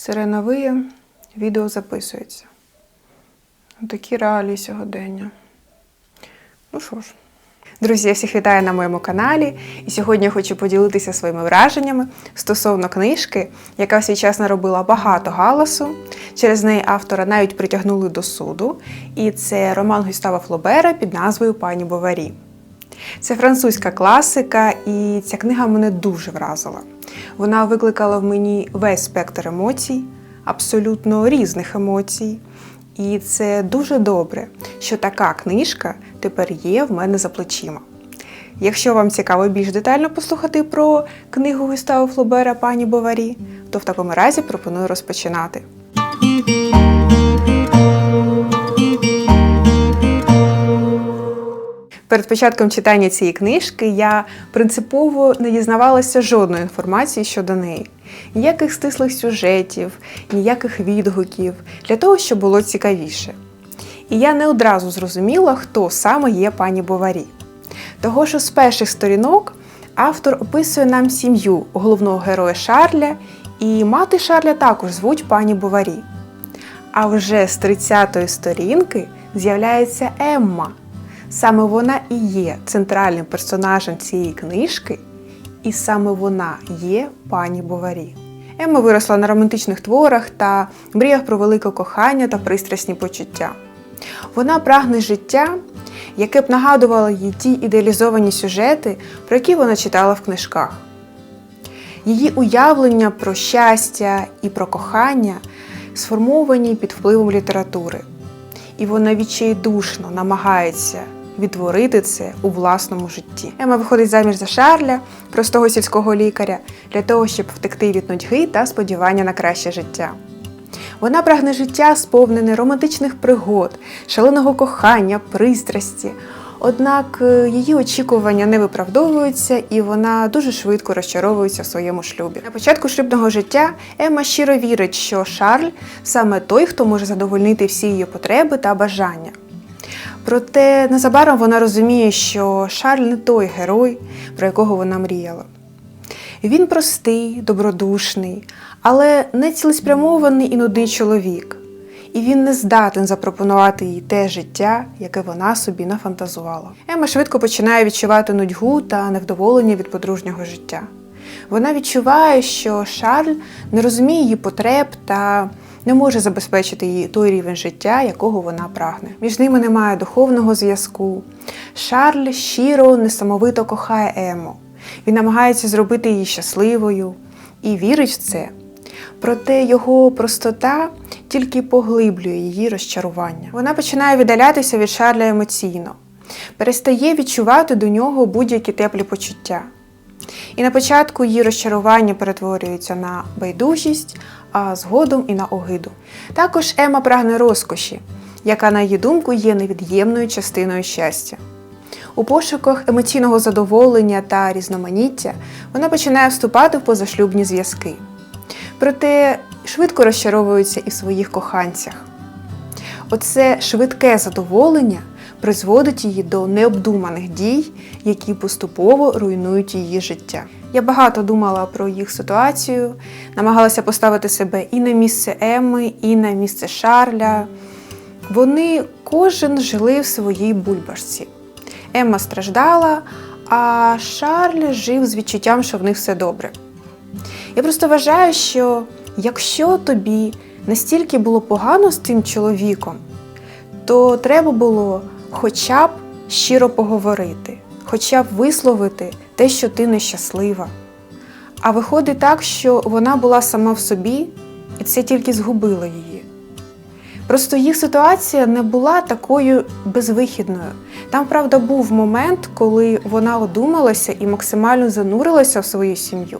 Сирена виє, відео записується. Такі реалії сьогодення. Ну що ж. Друзі, я всіх вітаю на моєму каналі. І сьогодні я хочу поділитися своїми враженнями стосовно книжки, яка в свій час наробила багато галасу. Через неї автора навіть притягнули до суду. І це роман Гюстава Флобера під назвою Пані Боварі. Це французька класика, і ця книга мене дуже вразила. Вона викликала в мені весь спектр емоцій, абсолютно різних емоцій. І це дуже добре, що така книжка тепер є в мене за плечима. Якщо вам цікаво більш детально послухати про книгу Густава Флобера Пані Боварі, то в такому разі пропоную розпочинати. Перед початком читання цієї книжки я принципово не дізнавалася жодної інформації щодо неї. Ніяких стислих сюжетів, ніяких відгуків, для того, щоб було цікавіше. І я не одразу зрозуміла, хто саме є пані Боварі. Того, що з перших сторінок автор описує нам сім'ю головного героя Шарля, і мати Шарля також звуть пані Боварі. А вже з 30-ї сторінки з'являється Емма. Саме вона і є центральним персонажем цієї книжки, і саме вона є пані Боварі. Емма виросла на романтичних творах та мріях про велике кохання та пристрасні почуття. Вона прагне життя, яке б нагадувало їй ті ідеалізовані сюжети, про які вона читала в книжках. Її уявлення про щастя і про кохання сформовані під впливом літератури, і вона відчайдушно намагається відтворити це у власному житті. Ема виходить заміж за Шарля, простого сільського лікаря, для того, щоб втекти від нудьги та сподівання на краще життя. Вона прагне життя, сповнене романтичних пригод, шаленого кохання, пристрасті. Однак е, її очікування не виправдовуються, і вона дуже швидко розчаровується в своєму шлюбі. На початку шлюбного життя Ема щиро вірить, що Шарль саме той, хто може задовольнити всі її потреби та бажання. Проте незабаром вона розуміє, що Шарль не той герой, про якого вона мріяла. Він простий, добродушний, але не цілеспрямований і нудний чоловік. І він не здатен запропонувати їй те життя, яке вона собі нафантазувала. Ема швидко починає відчувати нудьгу та невдоволення від подружнього життя. Вона відчуває, що Шарль не розуміє її потреб та не може забезпечити їй той рівень життя, якого вона прагне. Між ними немає духовного зв'язку. Шарль щиро, несамовито кохає Ему. Він намагається зробити її щасливою і вірить в це. Проте його простота тільки поглиблює її розчарування. Вона починає віддалятися від Шарля емоційно, перестає відчувати до нього будь-які теплі почуття. І на початку її розчарування перетворюється на байдужість, а згодом і на огиду. Також Ема прагне розкоші, яка, на її думку, є невід'ємною частиною щастя. У пошуках емоційного задоволення та різноманіття вона починає вступати в позашлюбні зв'язки. Проте швидко розчаровується і в своїх коханцях. Оце швидке задоволення призводить її до необдуманих дій, які поступово руйнують її життя. Я багато думала про їх ситуацію, намагалася поставити себе і на місце Емми, і на місце Шарля. Вони кожен жили в своїй бульбашці. Емма страждала, а Шарль жив з відчуттям, що в них все добре. Я просто вважаю, що якщо тобі настільки було погано з цим чоловіком, то треба було хоча б щиро поговорити, хоча б висловити те, що ти нещаслива. А виходить так, що вона була сама в собі, і це тільки згубило її. Просто їх ситуація не була такою безвихідною. Там, правда, був момент, коли вона одумалася і максимально занурилася в свою сім'ю.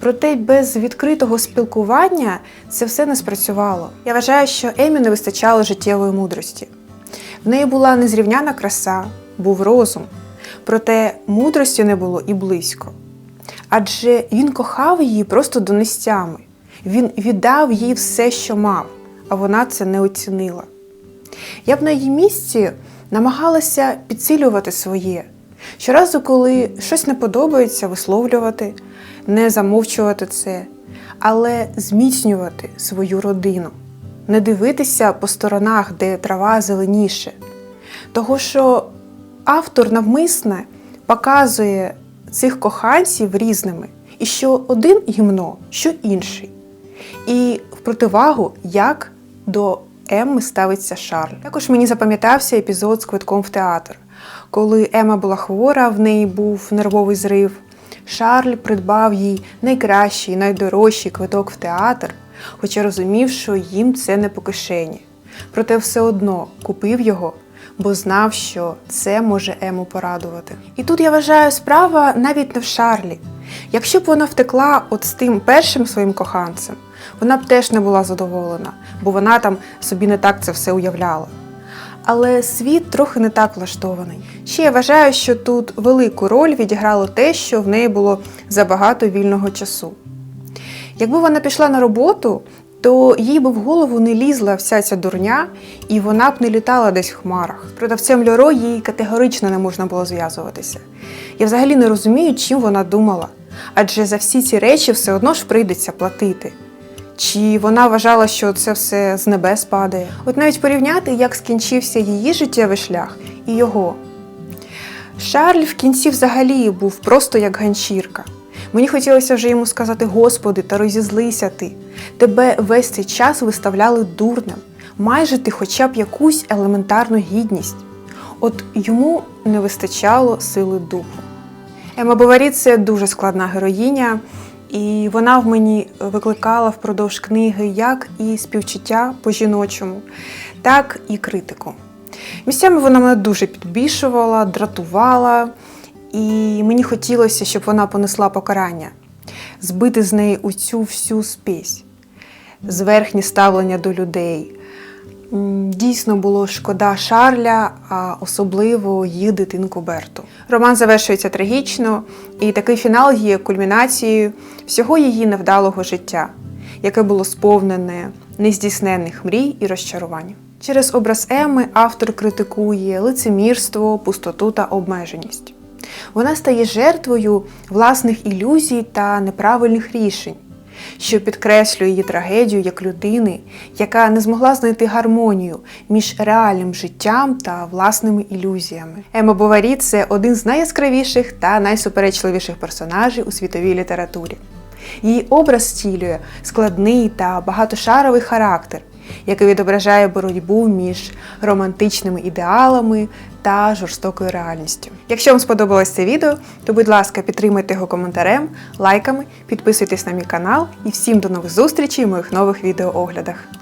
Проте без відкритого спілкування це все не спрацювало. Я вважаю, що Емі не вистачало життєвої мудрості. В неї була незрівняна краса, був розум, проте мудрості не було і близько. Адже він кохав її просто донестями. Він віддав їй все, що мав, а вона це не оцінила. Я б на її місці намагалася підсилювати своє. Щоразу, коли щось не подобається, висловлювати, не замовчувати це, але зміцнювати свою родину, не дивитися по сторонах, де трава зеленіше. Того, що автор навмисне показує цих коханців різними, і що один гімно, що інший. І в противагу, як до Емми ставиться Шарль. Також мені запам'ятався епізод з квитком в театр. Коли Ема була хвора, в неї був нервовий зрив. Шарль придбав їй найкращий, найдорожчий квиток в театр, хоча розумів, що їм це не по кишені. Проте все одно купив його, бо знав, що це може Ему порадувати. І тут я вважаю справа навіть не в Шарлі. Якщо б вона втекла от з тим першим своїм коханцем, вона б теж не була задоволена, бо вона там собі не так це все уявляла. Але світ трохи не так влаштований. Ще я вважаю, що тут велику роль відіграло те, що в неї було забагато вільного часу. Якби вона пішла на роботу, то їй би в голову не лізла вся ця дурня, і вона б не літала десь в хмарах. Продавцем Льоро їй категорично не можна було зв'язуватися. Я взагалі не розумію, чим вона думала, адже за всі ці речі все одно ж прийдеться платити. Чи вона вважала, що це все з небес падає? От навіть порівняти, як скінчився її життєвий шлях і його. Шарль в кінці взагалі був просто як ганчірка. Мені хотілося вже йому сказати: Господи, та розізлися ти. Тебе весь цей час виставляли дурним. Майже ти хоча б якусь елементарну гідність. От йому не вистачало сили духу. Ема Боварі це дуже складна героїня, і вона в мені викликала впродовж книги як і співчуття по-жіночому, так і критику. Місцями вона мене дуже підбільшувала, дратувала, і мені хотілося, щоб вона понесла покарання, збити з неї оцю всю спесь, зверхнє ставлення до людей. Дійсно було шкода Шарля, а особливо їх дитинку Берту. Роман завершується трагічно, і такий фінал є кульмінацією всього її невдалого життя, яке було сповнене нездійсненних мрій і розчарувань. Через образ Еми автор критикує лицемірство, пустоту та обмеженість. Вона стає жертвою власних ілюзій та неправильних рішень, що підкреслює її трагедію як людини, яка не змогла знайти гармонію між реальним життям та власними ілюзіями. Ема Боварі це один з найяскравіших та найсуперечливіших персонажів у світовій літературі. Її образ стілює складний та багатошаровий характер, який відображає боротьбу між романтичними ідеалами та жорстокою реальністю. Якщо вам сподобалось це відео, то будь ласка, підтримайте його коментарем, лайками, підписуйтесь на мій канал і всім до нових зустрічей в моїх нових відеооглядах.